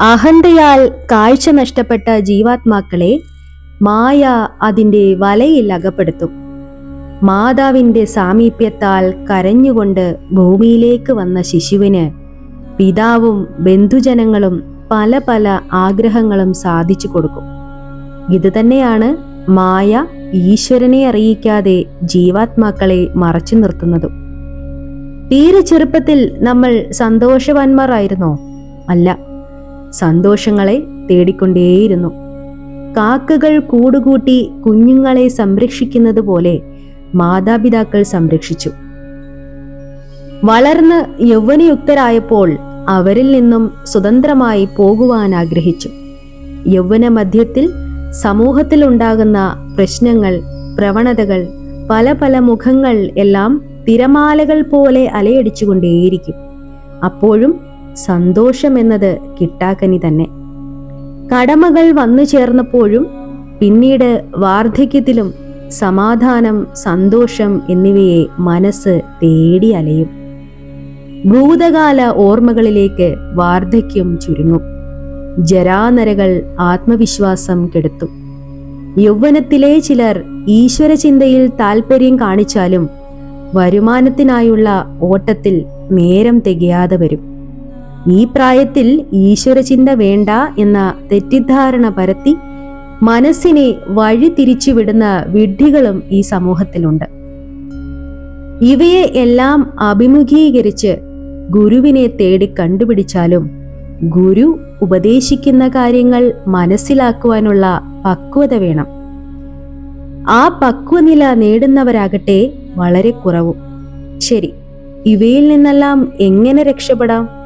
അഹന്തയാൽ കാഴ്ച നഷ്ടപ്പെട്ട ജീവാത്മാക്കളെ മായ അതിന്റെ വലയിൽ അകപ്പെടുത്തും. മാതാവിന്റെ സാമീപ്യത്താൽ കരഞ്ഞുകൊണ്ട് ഭൂമിയിലേക്ക് വന്ന ശിശുവിന് പിതാവും ബന്ധുജനങ്ങളും പല പല ആഗ്രഹങ്ങളും സാധിച്ചു കൊടുക്കും. ഇതുതന്നെയാണ് മായ ഈശ്വരനെ അറിയിക്കാതെ ജീവാത്മാക്കളെ മറച്ചു നിർത്തുന്നതും. തീരെ ചെറുപ്പത്തിൽ നമ്മൾ സന്തോഷവാന്മാരായിരുന്നോ? അല്ല. സന്തോഷങ്ങളെ തേടിക്കൊണ്ടേയിരുന്നു. കാക്കകൾ കൂടുകൂട്ടി കുഞ്ഞുങ്ങളെ സംരക്ഷിക്കുന്നത് പോലെ മാതാപിതാക്കൾ സംരക്ഷിച്ചു. വളർന്ന് യൗവനയുക്തരായപ്പോൾ അവരിൽ നിന്നും സ്വതന്ത്രമായി പോകുവാൻ ആഗ്രഹിച്ചു. യൗവന മധ്യത്തിൽ സമൂഹത്തിൽ ഉണ്ടാകുന്ന പ്രശ്നങ്ങൾ പ്രവണതകൾ പല പല മുഖങ്ങൾ എല്ലാം തിരമാലകൾ പോലെ അലയടിച്ചുകൊണ്ടേയിരിക്കും. അപ്പോഴും സന്തോഷം എന്നത് കിട്ടാക്കനി തന്നെ. കടമകൾ വന്നു ചേർന്നപ്പോഴും പിന്നീട് വാർദ്ധക്യത്തിലും സമാധാനം സന്തോഷം എന്നിവയെ മനസ്സ് തേടി അലയും. ഭൂതകാല ഓർമ്മകളിലേക്ക് വാർദ്ധക്യം ചുരുങ്ങും. ജരാനരകൾ ആത്മവിശ്വാസം കെടുത്തും. യൗവനത്തിലെ ചിലർ ഈശ്വരചിന്തയിൽ താൽപ്പര്യം കാണിച്ചാലും വരുമാനത്തിനായുള്ള ഓട്ടത്തിൽ നേരം തികയാതെ വരും. ഈ പ്രായത്തിൽ ഈശ്വരചിന്ത വേണ്ട എന്ന തെറ്റിദ്ധാരണ പരത്തി മനസ്സിനെ വഴിതിരിച്ചുവിടുന്ന വിഡ്ഢികളും ഈ സമൂഹത്തിലുണ്ട്. ഇവയെ എല്ലാം അഭിമുഖീകരിച്ച് ഗുരുവിനെ തേടി കണ്ടുപിടിച്ചാലും ഗുരു ഉപദേശിക്കുന്ന കാര്യങ്ങൾ മനസ്സിലാക്കുവാനുള്ള പക്വത വേണം. ആ പക്വനില നേടുന്നവരാകട്ടെ വളരെ കുറവും. ശരി ഇവയിൽ നിന്നെല്ലാം എങ്ങനെ രക്ഷപ്പെടാം?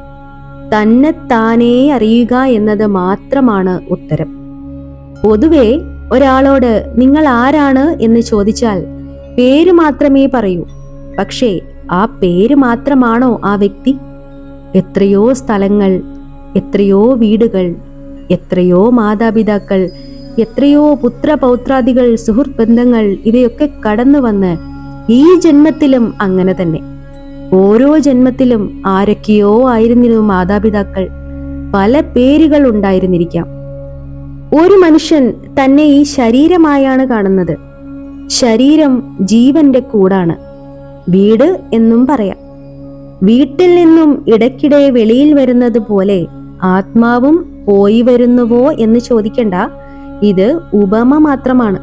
തന്നെ താനേ അറിയുക എന്നത് മാത്രമാണ് ഉത്തരം. പൊതുവെ ഒരാളോട് നിങ്ങൾ ആരാണ്? എന്ന് ചോദിച്ചാൽ പേര് മാത്രമേ പറയൂ. പക്ഷേ ആ പേര് മാത്രമാണോ ആ വ്യക്തി? എത്രയോ സ്ഥലങ്ങൾ എത്രയോ വീടുകൾ എത്രയോ മാതാപിതാക്കൾ എത്രയോ പുത്രപൗത്രാദികൾ സുഹൃത്ത് ബന്ധങ്ങൾ ഇവയൊക്കെ കടന്നു വന്ന് ഈ ജന്മത്തിലും അങ്ങനെ തന്നെ. ഓരോ ജന്മത്തിലും ആരൊക്കെയോ ആയിരുന്നിരുന്നു മാതാപിതാക്കൾ. പല പേരുകൾ ഉണ്ടായിരുന്നിരിക്കാം. ഒരു മനുഷ്യൻ തന്നെ ഈ ശരീരമായാണ് കാണുന്നത്. ശരീരം ജീവന്റെ കൂടാണ്. വീട് എന്നും പറയാം. വീട്ടിൽ നിന്നും ഇടയ്ക്കിടെ വെളിയിൽ വരുന്നത് പോലെ ആത്മാവും പോയി വരുന്നുവോ എന്ന് ചോദിക്കണ്ട. ഇത് ഉപമ മാത്രമാണ്.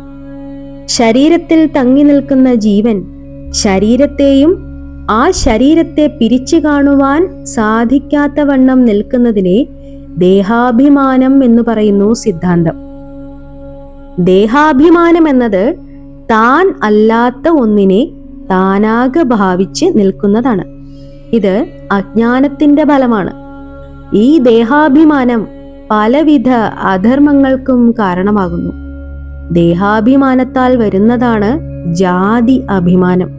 ശരീരത്തിൽ തങ്ങി നിൽക്കുന്ന ജീവൻ ശരീരത്തെയും ആ ശരീരത്തെ പിരിച്ചു കാണുവാൻ സാധിക്കാത്തവണ്ണം നിൽക്കുന്നതിനെ ദേഹാഭിമാനം എന്ന് പറയുന്നു സിദ്ധാന്തം. ദേഹാഭിമാനം എന്നത് താൻ അല്ലാത്ത ഒന്നിനെ താനാകെ ഭാവിച്ച് നിൽക്കുന്നതാണ്. ഇത് അജ്ഞാനത്തിന്റെ ഫലമാണ്. ഈ ദേഹാഭിമാനം പലവിധ അധർമ്മങ്ങൾക്കും കാരണമാകുന്നു. ദേഹാഭിമാനത്താൽ വരുന്നതാണ് ജാതി അഭിമാനം.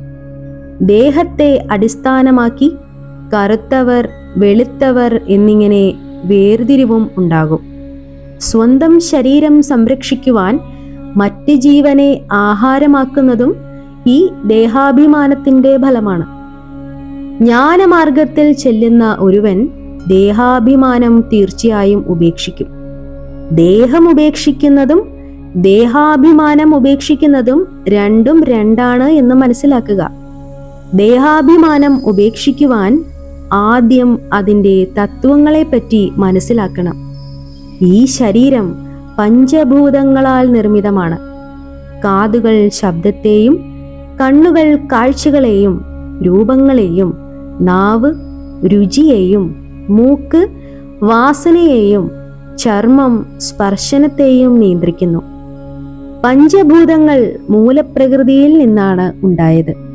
ദേഹത്തെ അടിസ്ഥാനമാക്കി കറുത്തവർ വെളുത്തവർ എന്നിങ്ങനെ വേർതിരിവും ഉണ്ടാകും. സ്വന്തം ശരീരം സംരക്ഷിക്കുവാൻ മറ്റ് ജീവനെ ആഹാരമാക്കുന്നതും ഈ ദേഹാഭിമാനത്തിന്റെ ഫലമാണ്. ജ്ഞാനമാർഗത്തിൽ ചെല്ലുന്ന ഒരുവൻ ദേഹാഭിമാനം തീർച്ചയായും ഉപേക്ഷിക്കും. ദേഹം ഉപേക്ഷിക്കുന്നതും ദേഹാഭിമാനം ഉപേക്ഷിക്കുന്നതും രണ്ടും രണ്ടാണ് എന്ന് മനസ്സിലാക്കുക. ദേഹാഭിമാനം ഉപേക്ഷിക്കുവാൻ ആദ്യം അതിന്റെ തത്വങ്ങളെപ്പറ്റി മനസ്സിലാക്കണം. ഈ ശരീരം പഞ്ചഭൂതങ്ങളാൽ നിർമ്മിതമാണ്. കാതുകൾ ശബ്ദത്തെയും കണ്ണുകൾ കാഴ്ചകളെയും രൂപങ്ങളെയും നാവ് രുചിയെയും മൂക്ക് വാസനയെയും ചർമ്മം സ്പർശനത്തെയും നിയന്ത്രിക്കുന്നു. പഞ്ചഭൂതങ്ങൾ മൂലപ്രകൃതിയിൽ നിന്നാണ് ഉണ്ടായത്.